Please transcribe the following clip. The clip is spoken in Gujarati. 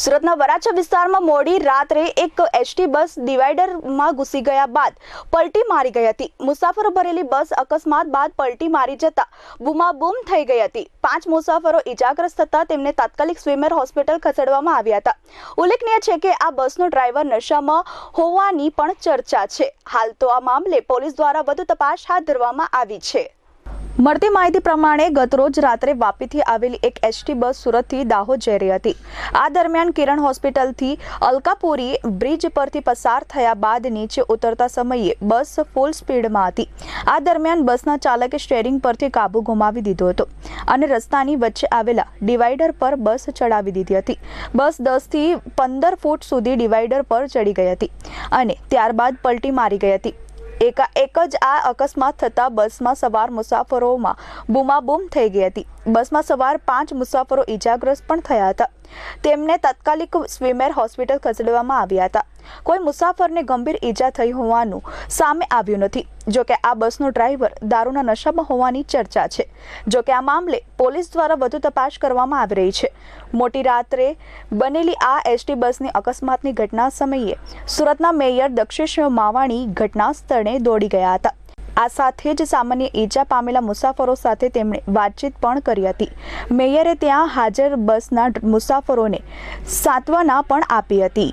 સુરતના વરાછા વિસ્તારમાં મોડી રાત્રે એક એસટી બસ ડિવાઈડરમાં ઘૂસી ગયા બાદ પલટી મારી ગઈ હતી. મુસાફરો ભરેલી બસ અકસ્માત બાદ પલટી મારી જતા બૂમાબૂમ થઈ ગઈ હતી. પાંચ મુસાફરો ઈજાગ્રસ્ત થતા તેમને તાત્કાલિક સ્વિમર હોસ્પિટલ ખસેડવામાં આવ્યા હતા. ઉલ્લેખનીય છે કે આ બસનો ડ્રાઈવર નશામાં હોવાની પણ ચર્ચા છે. હાલ તો આ મામલે પોલીસ દ્વારા વધુ તપાસ હાથ ધરવામાં આવી છે. મળતી માહિતી પ્રમાણે ગતરોજ રાત્રે વાપીથી આવેલી એક એસટી બસ સુરતથી દાહોદ જઈ રહી હતી. આ દરમિયાન કિરણ હોસ્પિટલથી અલકાપુરી બ્રિજ પરથી પસાર થયા બાદ નીચે ઉતરતા સમયે બસ ફૂલ સ્પીડમાં હતી. આ દરમિયાન બસના ચાલકે સ્ટેરિંગ પરથી કાબુ ગુમાવી દીધો હતો અને રસ્તાની વચ્ચે આવેલા ડિવાઈડર પર બસ ચડાવી દીધી હતી. બસ દસથી પંદર ફૂટ સુધી ડિવાઈડર પર ચડી ગઈ હતી અને ત્યારબાદ પલટી મારી ગઈ હતી. એકા એક જ આ અકસ્માત થતાં બસમાં સવાર મુસાફરોમાં બૂમાબૂમ થઈ ગઈ હતી. બસમાં સવાર પાંચ મુસાફરો ઈજાગ્રસ્ત પણ થયા હતા. તેમને તાત્કાલિક સ્વિમેર હોસ્પિટલ ખસેડવામાં આવ્યા હતા. કોઈ મુસાફરને ગંભીર ઈજા થઈ હોવાનું સામે આવ્યું નથી. જોકે આ બસનો ડ્રાઈવર દારૂના નશામાં હોવાની ચર્ચા છે. જોકે આ મામલે પોલીસ દ્વારા વધુ તપાસ કરવામાં આવી રહી છે. મોટી રાત્રે બનેલી આ એસટી બસની અકસ્માતની ઘટના સમયે સુરતના મેયર દક્ષેશ માવાણી ઘટના સ્થળે દોડી ગયા હતા. આ સાથે જ સામાન્ય ઈજા પામેલા મુસાફરો સાથે તેમણે વાતચીત પણ કરી હતી. મેયરે ત્યાં હાજર બસના મુસાફરોને સાંત્વના પણ આપી હતી.